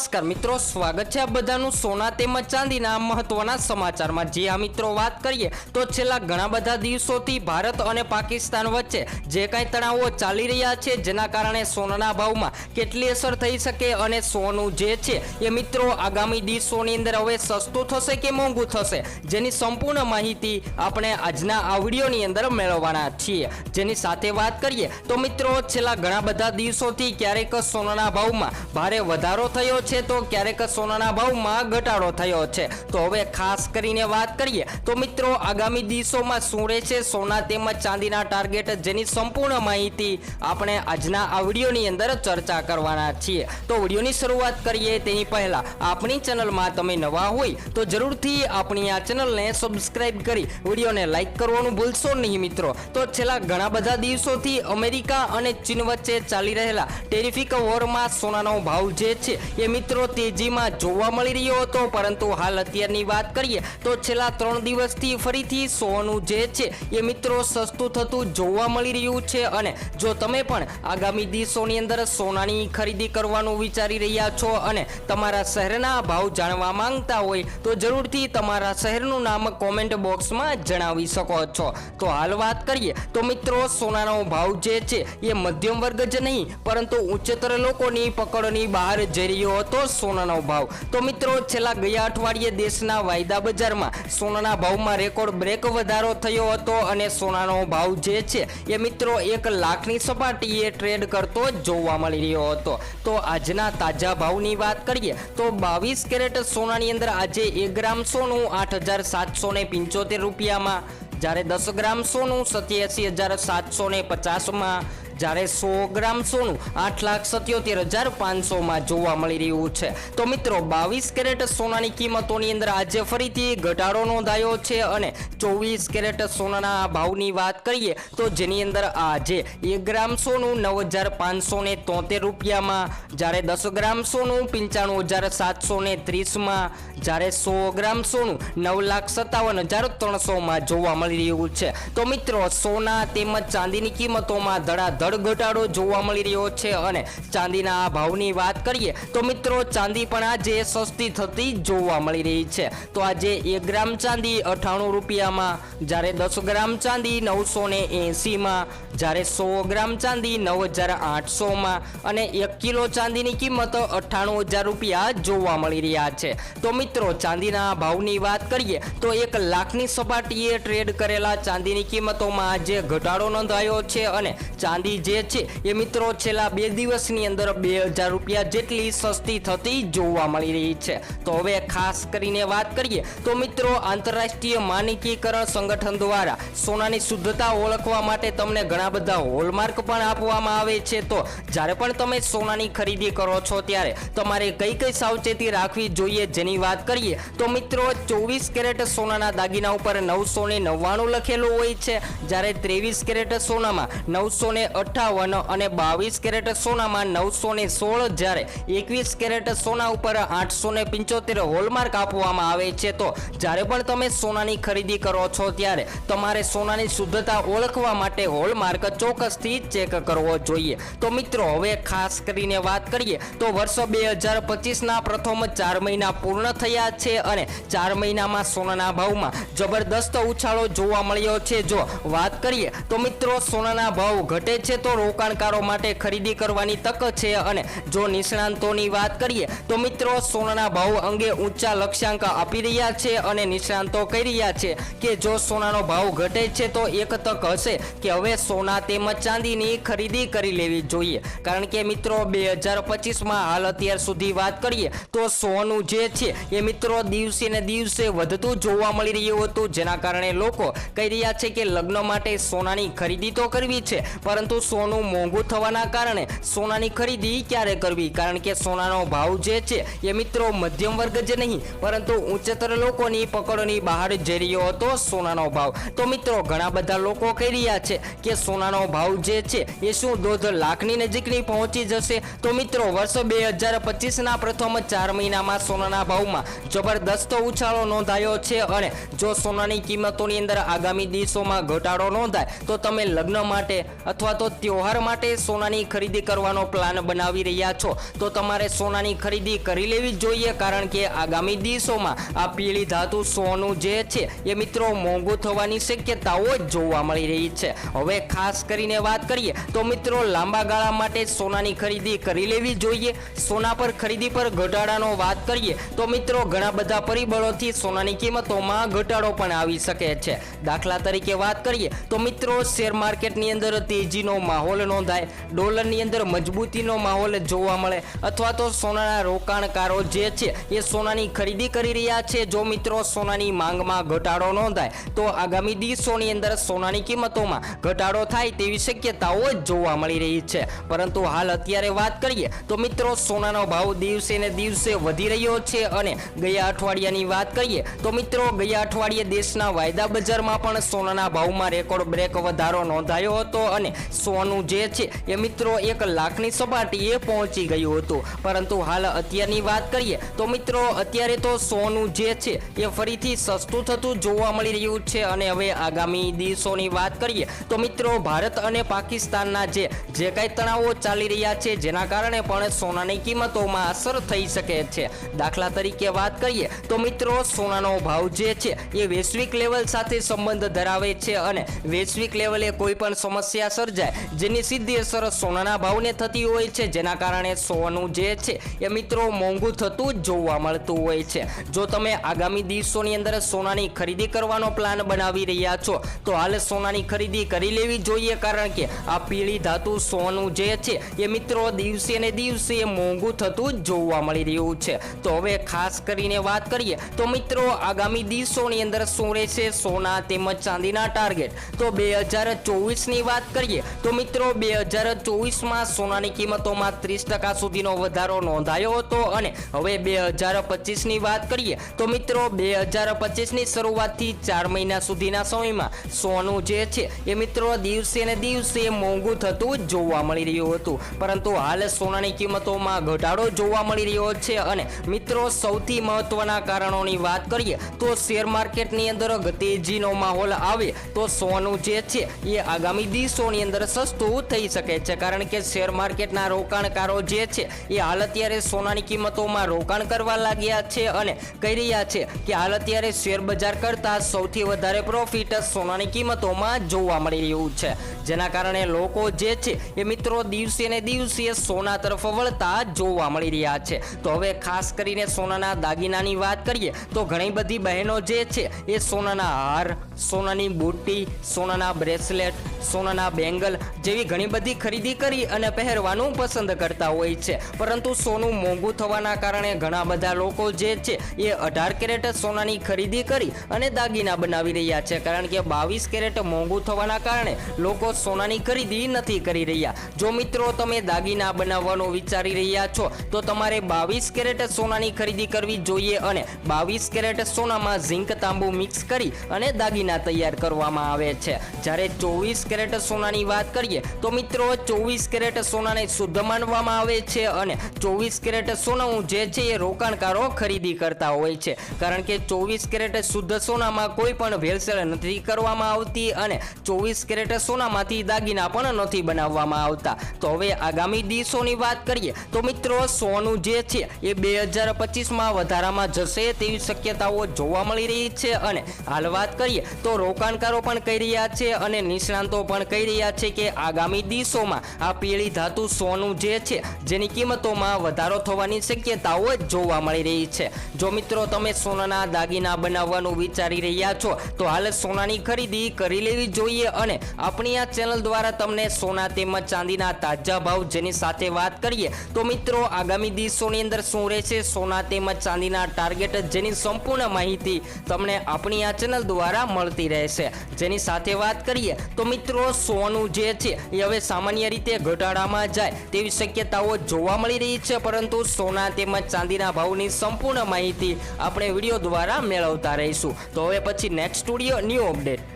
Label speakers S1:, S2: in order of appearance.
S1: નમસ્કાર મિત્રો, સ્વાગત છે આ બધાનું સોના તેમજ ચાંદીના મહત્વના સમાચારમાં. જે આ મિત્રો વાત કરીએ, તો છેલ્લા ઘણા બધા દિવસોથી ભારત અને પાકિસ્તાન વચ્ચે જે કાંઈ તણાવો ચાલી રહ્યા છે, જેના કારણે સોનાના ભાવમાં કેટલી અસર થઈ શકે અને સોનું જે છે, એ મિત્રો આગામી દિવસોની અંદર હવે સસ્તું થશે કે મોંઘું થશે? જેની સંપૂર્ણ માહિતી આપણે આજના આ વિડીયોની અંદર મેળવવાના છીએ. જેની સાથે વાત કરીએ, તો મિત્રો છેલ્લા ઘણા બધા દિવસોથી ક્યારેક સોનાના ભાવમાં ભારે વધારો થયો છે. તો ક્યારેક સોનાના ભાવમાં ઘટાડો થયો છે. તો હવે ખાસ કરીને વાત કરીએ, તો મિત્રો આગામી દિવસોમાં શું રહેશે? સોના તેમજ ચાંદીના ટાર્ગેટ જેની સંપૂર્ણ માહિતી આપણે આજના આ વિડીયોની અંદર ચર્ચા કરવાના છીએ. તો વિડીયોની શરૂઆત કરીએ તેની પહેલા, આપણી ચેનલમાં તમે નવા હોય, તો જરૂરથી આપણી આ ચેનલને સબસ્ક્રાઈબ કરી વિડીયોને લાઈક કરવાનું ભૂલશો નહીં મિત્રો. તો છેલ્લા ઘણા બધા દિવસોથી અમેરિકા અને ચીન વચ્ચે ચાલી રહેલા ટેરિફિક વોરમાં સોનાનો ભાવ જે છે, એ મિત્રો, તેજીમાં જોવા મળી રહ્યો હતો, પરંતુ હાલ અત્યારની વાત કરીએ, તો છેલ્લા ત્રણ દિવસથી ફરીથી સોનું જે છે, એ મિત્રો સસ્તું થતું જોવા મળી રહ્યું છે. અને જો તમે પણ આગામી દિવસોની અંદર સોનાની ખરીદી કરવાનું વિચારી રહ્યા છો અને તમારા શહેરના ભાવ જાણવા માંગતા હોય, તો જરૂરથી તમારા શહેરનું નામ કોમેન્ટ બોક્સમાં જણાવી શકો છો. તો હાલ વાત કરીએ, તો મિત્રો, સોનાનો ભાવ જે છે, એ મધ્યમ વર્ગ જ નહીં, પરંતુ ઉચ્ચતર લોકોની પકડની બહાર જઈ રહ્યો હતો સોનાનો ભાવ. તો મિત્રો, છેલ્લા ગયા અઠવાડિયે દેશના વાયદા બજારમાં સોનાના ભાવમાં રેકોર્ડ બ્રેક વધારો થયો હતો અને સોનાનો ભાવ જે છે એ મિત્રો એક લાખની સપાટીએ ટ્રેડ કરતો જોવા મળી રહ્યો હતો. તો આજના તાજા ભાવની વાત કરીએ, તો બાવીસ કેરેટ સોનાની અંદર આજે એક ગ્રામ સોનું આઠ હજાર સાતસો ને પંચોતેર રૂપિયામાં, જ્યારે દસ ગ્રામ સોનું સત્યાસી હજાર સાતસો ને પચાસમાં જ્યારે સો ગ્રામ સોનું આઠ લાખ સત્યોતેર હજાર પાંચસોમાં જોવા મળી રહ્યું છે. તો મિત્રો, બાવીસ કેરેટ સોનાની કિંમતોની અંદર આજે ફરીથી ઘટાડો નોંધાયો છે અને ચોવીસ કેરેટ સોનાના ભાવની વાત કરીએ તો જેની અંદર આજે એક ગ્રામ સોનું નવ હજાર પાંચસો ને તોતેર રૂપિયામાં, જ્યારે દસ ગ્રામ સોનું પંચાણું હજાર સાતસો ને ત્રીસમાં, જ્યારે સો ગ્રામ સોનું નવ લાખ સત્તાવન હજાર ત્રણસોમાં જોવા મળી રહ્યું છે. તો મિત્રો, સોના તેમજ ચાંદીની કિંમતોમાં ધડાધડ ઘટાડો જોવા મળી રહ્યો છે અને ચાંદીના આ ભાવની વાત કરીએ તો મિત્રો ચાંદી પણ આજે સસ્તી થતી જોવા મળી રહી છે. તો આજે એક ગ્રામ ચાંદી અઠાણું રૂપિયામાં, જ્યારે દસ ગ્રામ ચાંદી નવસો ને એંસીમાં, જ્યારે સો ગ્રામ ચાંદી નવ હજાર આઠસોમાં અને એક કિલો ચાંદીની કિંમત અઠ્ઠાણું હજાર રૂપિયા જોવા મળી રહ્યા છે. તો મિત્રો ચાંદીના ભાવની વાત કરીએ તો એક લાખની સપાટીએ ટ્રેડ કરેલા ચાંદીની કિંમતોમાં આજે ઘટાડો નોંધાયો છે અને ચાંદી જે છે એ મિત્રો છેલ્લા બે દિવસની અંદર બે હજાર રૂપિયા જેટલી સસ્તી થતી જોવા મળી રહી છે. તો હવે ખાસ કરીને વાત કરીએ તો મિત્રો આંતરરાષ્ટ્રીય માનકીકરણ સંગઠન દ્વારા સોનાની શુદ્ધતા ઓળખવા માટે તમને ઘણા બધા હોલમાર્ક પણ આપવામાં આવે છે. તો જ્યારે પણ તમે સોનાની ખરીદી કરો છો ત્યારે તમારે કઈ કઈ સાવચેતી રાખવી જોઈએ જેની વાત કરીએ તો મિત્રો ચોવીસ કેરેટ સોનાના દાગીના ઉપર નવસો ને નવ્વાણું લખેલું હોય છે. જ્યારે ત્રેવીસ કેરેટ સોનામાં નવસો ને અઠ્ઠાવન અને બાવીસ કેરેટ સોનામાં નવસો ને સોળ જ્યારે એકવીસ કેરેટ સોના ઉપર આઠસો ને પંચોતેર હોલમાર્ક આપવામાં આવે છે. તો જ્યારે પણ તમે સોનાની ખરીદી કરો છો ત્યારે તમારે સોનાની શુદ્ધતા ઓળખવા માટે હોલમાર્ક ચોક્કસથી ચેક કરવો જોઈએ. તો મિત્રો, હવે ખાસ કરીને વાત કરીએ તો વર્ષ બે હજાર પચીસના પ્રથમ ચાર મહિના પૂર્ણ થયા છે અને ચાર મહિનામાં સોનાના ભાવમાં જબરદસ્ત ઉછાળો જોવા મળ્યો છે. જો વાત કરીએ તો મિત્રો, સોનાના ભાવ ઘટે છે તો રોકાણકારો માટે ખરીદી કરવાની તક છે અને જો નિષ્ણાંતોની વાત કરીએ તો મિત્રો સોનાના ભાવ અંગે ઊંચા લક્ષ્યાંક આપી રહ્યા છે અને નિષ્ણાંતો કહી રહ્યા છે કે જો સોનાનો ભાવ ઘટે છે તો એક તક હશે કે હવે સોના તેમજ ચાંદીની ખરીદી કરી લેવી જોઈએ. કારણ કે મિત્રો બે હજાર પચીસમાં હાલ અત્યાર સુધી વાત કરીએ તો સોનું જે છે એ મિત્રો દિવસે ને દિવસે વધતું જોવા મળી રહ્યું હતું. જેના કારણે લોકો કહી રહ્યા છે કે લગ્ન માટે સોનાની ખરીદી તો કરવી છે, પરંતુ સોનું મોંઘું થવાના કારણે સોનાની ખરીદી ક્યારે કરવી? કારણ કે સોનાનો ભાવ જે છે, એ મિત્રો મધ્યમ વર્ગ જ નહીં, પરંતુ ઉચ્ચતર લોકોની પકડની બહાર જઈ રહ્યો હતો સોનાનો ભાવ. તો મિત્રો, ઘણા બધા લોકો કહી રહ્યા છે કે સોનાનો ભાવ જે છે, એ શું દોઢ લાખની નજીકની પહોંચી જશે? તો મિત્રો, વર્ષ બે હજાર પચીસના પ્રથમ ચાર મહિનામાં સોનાના ભાવમાં જબરદસ્ત ઉછાળો નોંધાયો છે અને જો સોનાની કિંમતોની અંદર આગામી દિવસોમાં ઘટાડો નોંધાય, તો તમે લગ્ન માટે અથવા તો તહેવાર માટે સોનાની ખરીદી કરવાનો પ્લાન બનાવી રહ્યા છો. તો તમારે સોનાની ખરીદી કરી લેવી જોઈએ, કારણ કે આગામી દિવસોમાં આ પીળી ધાતુ સોનું જે છે, એ મિત્રો મોંઘું થવાની શક્યતાઓ જ જોવા મળી રહી છે. હવે ખાસ કરીને વાત કરીએ, તો મિત્રો લાંબા ગાળા માટે સોનાની ખરીદી કરી લેવી જોઈએ. સોના પર ખરીદી પર ઘટાડાનો વાત કરીએ, તો મિત્રો ઘણા બધા પરિબળોથી સોનાની કિંમતોમાં ઘટાડો પણ આવી શકે છે. દાખલા તરીકે વાત કરીએ, તો મિત્રો શેર માર્કેટની અંદર તેજીનો માહોલ નોંધાય. ડોલરની અંદર મજબૂતીનો માહોલ જોવા મળે. અથવા તો સોનાના રોકાણકારો જે છે, એ સોનાની ખરીદી કરી રહ્યા છે. જો મિત્રો, સોનાની માંગમાં ઘટાડો નોંધાય, તો આગામી દિવસોની અંદર સોનાની કિંમતોમાં ઘટાડો થાય તેવી શક્યતાઓ જોવા મળી રહી છે. પરંતુ હાલ અત્યારે વાત કરીએ, તો મિત્રો, સોનાનો ભાવ દિવસે ને દિવસે વધી રહ્યો છે અને ગયા અઠવાડિયાની વાત કરીએ, તો મિત્રો, ગયા અઠવાડિયે દેશના વાયદા બજારમાં પણ સોનાના ભાવમાં રેકોર્ડ બ્રેક વધારો નોંધાયો હતો અને સોનું જે છે એ મિત્રો એક લાખની સપાટીએ પહોંચી ગયું હતું. પરંતુ હાલ અત્યારની વાત કરીએ તો મિત્રો અત્યારે તો સોનું જે છે એ ફરીથી સસ્તું થતું જોવા મળી રહ્યું છે અને હવે આગામી દિવસોની વાત કરીએ તો મિત્રો ભારત અને પાકિસ્તાનના જે જે કાંઈ તણાવો ચાલી રહ્યા છે જેના કારણે પણ સોનાની કિંમતોમાં અસર થઈ શકે છે. દાખલા તરીકે વાત કરીએ તો મિત્રો સોનાનો ભાવ જે છે એ વૈશ્વિક લેવલ સાથે સંબંધ ધરાવે છે અને વૈશ્વિક લેવલે કોઈ પણ સમસ્યા સર્જાય જેની સીધી અસર સોનાના ભાવને થતી હોય છે, જેના કારણે સોનું જે છે એ મિત્રો મોંઘું થતું જોવા મળતું હોય છે. જો તમે આગામી દિવસોની અંદર સોનાની ખરીદી કરવાનો પ્લાન બનાવી રહ્યા છો, તો હાલ સોનાની ખરીદી કરી લેવી જોઈએ, કારણ કે આ પીળી ધાતુ સોનું જે છે એ મિત્રો દિવસે ને દિવસે મોંઘું થતું જોવા મળી રહ્યું છે. તો હવે ખાસ કરીને વાત કરીએ, તો મિત્રો આગામી દિવસોની અંદર શું રહેશે? સોના તેમજ ચાંદીના ટાર્ગેટ. તો બે હજાર ચોવીસની વાત કરીએ, તો મિત્રો, બે હજાર ચોવીસમાં સોનાની કિંમતોમાં ત્રીસ ટકા સુધીનો વધારો નોંધાયો હતો અને હવે બે હજાર પચીસની વાત કરીએ તો મિત્રો, બે હજાર પચીસની શરૂઆતથી ચાર મહિના સુધીના સમયમાં સોનું જે છે એ મિત્રો દિવસે ને દિવસે મોંઘું થતું જોવા મળી રહ્યું હતું. પરંતુ હાલ સોનાની કિંમતોમાં ઘટાડો જોવા મળી રહ્યો છે અને મિત્રો, સૌથી મહત્વના કારણોની વાત કરીએ તો શેર માર્કેટની અંદર તેજીનો માહોલ આવે તો સોનું જે છે એ આગામી દિવસોની અંદર સસ્તું થઈ શકે છે, કારણ કે શેર માર્કેટના રોકાણકારો જે છે, એ હાલ અત્યારે સોનાની કિંમતોમાં રોકાણ કરવા લાગ્યા છે અને કહી રહ્યા છે કે હાલ અત્યારે શેર બજાર કરતાં સૌથી વધારે પ્રોફિટ સોનાની કિંમતોમાં જોવા મળી રહ્યું છે. જેના કારણે લોકો જે છે એ મિત્રો દિવસે ને દિવસે સોના તરફ વળતા જોવા મળી રહ્યા છે. તો હવે ખાસ કરીને સોનાના દાગીનાની વાત કરીએ, તો ઘણી બધી બહેનો જે છે એ સોનાના હાર, સોનાની બુટ્ટી, સોનાના બ્રેસલેટ, સોનાના બેંગલ જેવી ઘણી બધી ખરીદી કરી અને પહેરવાનું પસંદ કરતા હોય છે. પરંતુ સોનું મોંઘું થવાના કારણે ઘણા બધા લોકો જે છે એ અઢાર કેરેટ સોનાની ખરીદી કરી અને દાગીના બનાવી રહ્યા છે. કારણ કે બાવીસ કેરેટ મોંઘું થવાના કારણે લોકો સોનાની ખરીદી નથી કરી રહ્યા. જો મિત્રો તમે દાગીના બનાવવાનું વિચારી રહ્યા છો, તો તમારે બાવીસ કેરેટ સોનાની ખરીદી કરવી જોઈએ અને બાવીસ કેરેટ સોનામાં ઝીંક તાંબુ મિક્સ કરી અને દાગીના તૈયાર કરવામાં આવે છે. જ્યારે ચોવીસ કેરેટ સોનાની વાત કરીએ, તો મિત્રો ચોવીસ કેરેટ સોનાને શુદ્ધ માનવામાં આવે છે અને ચોવીસ કેરેટ સોનું જે છે એ રોકાણકારો ખરીદી કરતા હોય છે. કારણ કે ચોવીસ કેરેટ શુદ્ધ સોનામાં કોઈ પણ ભેળસેળ નથી કરવામાં આવતી અને ચોવીસ કેરેટ સોનામાંથી દાગીના પણ નથી બનાવવામાં આવતા. તો હવે આગામી દિવસોની વાત કરીએ, તો મિત્રો સોનું જે છે એ બે હજાર પચીસમાં વધારામાં જશે તેવી શક્યતાઓ જોવા મળી રહી છે. અને હાલ વાત કરીએ, તો રોકાણકારો પણ કહી રહ્યા છે અને નિષ્ણાંતો પણ કહી રહ્યા છે કે આગામી દિવસોમાં આ પીળી ધાતુ સોનું જે છે, જેની કિંમતોમાં વધારો થવાની શક્યતાઓ જોવા મળી રહી છે. જો મિત્રો તમે સોનાના દાગીના બનાવવાનું વિચારી રહ્યા છો, તો હાલ સોનાની ખરીદી કરી લેવી જોઈએ અને આપણી આ ચેનલ દ્વારા તમને સોના તેમજ ચાંદીના તાજા ભાવ જેની સાથે વાત કરીએ, તો મિત્રો આગામી દિવસોની અંદર શું રહેશે? સોના તેમજ ચાંદીના ટાર્ગેટ જેની સંપૂર્ણ માહિતી તમને આપણી આ ચેનલ દ્વારા મળતી રહેશે. જેની સાથે વાત કરીએ, તો મિત્રો સોનું જે છે, એ હવે સામાન્ય રીતે ઘટાડામાં જાય તેવી શક્યતાઓ જોવા મળી રહી છે, પરંતુ સોના તેમજ ચાંદીના ભાવની સંપૂર્ણ માહિતી આપણે વીડિયો દ્વારા મેળવતા રહીશું. તો હવે પછી નેક્સ્ટ સ્ટુડિયો ન્યૂ અપડેટ